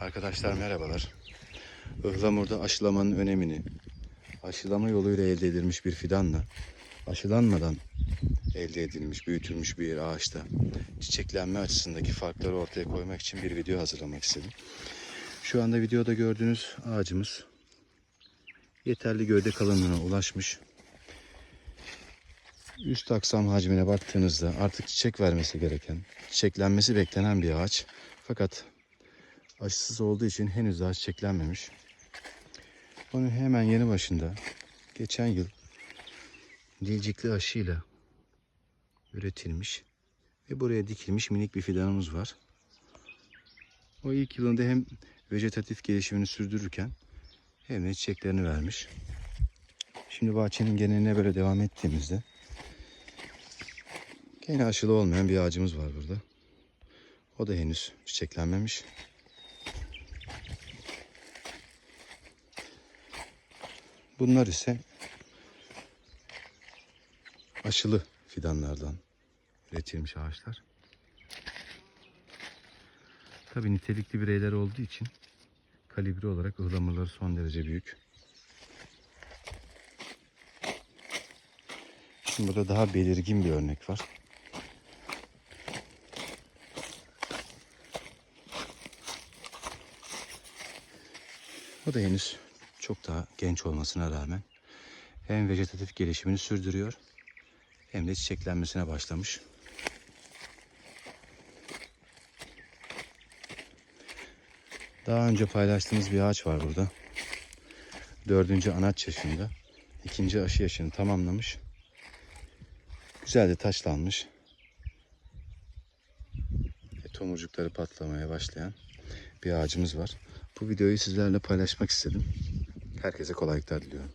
Arkadaşlar merhabalar. Ihlamurda aşılamanın önemini, aşılama yoluyla elde edilmiş bir fidanla aşılanmadan elde edilmiş, büyütülmüş bir ağaçta çiçeklenme açısındaki farkları ortaya koymak için bir video hazırlamak istedim. Şu anda videoda gördüğünüz ağacımız yeterli gövde kalınlığına ulaşmış. Üst aksam hacmine baktığınızda artık çiçek vermesi gereken, çiçeklenmesi beklenen bir ağaç. Fakat aşısız olduğu için henüz daha çiçeklenmemiş. Onun hemen yanı başında geçen yıl dilcikli aşıyla üretilmiş ve buraya dikilmiş minik bir fidanımız var. O ilk yılında hem vejetatif gelişimini sürdürürken hem de çiçeklerini vermiş. Şimdi bahçenin geneline böyle devam ettiğimizde gene aşılı olmayan bir ağacımız var burada. O da henüz çiçeklenmemiş. Bunlar ise aşılı fidanlardan üretilmiş ağaçlar. Tabi nitelikli bireyler olduğu için kalibre olarak ıhlamurları son derece büyük. Şimdi burada daha belirgin bir örnek var. O da henüz çok daha genç olmasına rağmen hem vejetatif gelişimini sürdürüyor hem de çiçeklenmesine başlamış. Daha önce paylaştığımız bir ağaç var burada. Dördüncü anaç yaşında. ikinci aşı yaşını tamamlamış. Güzel de taşlanmış. Ve tomurcukları patlamaya başlayan bir ağacımız var. Bu videoyu sizlerle paylaşmak istedim. Herkese kolaylıklar diliyorum.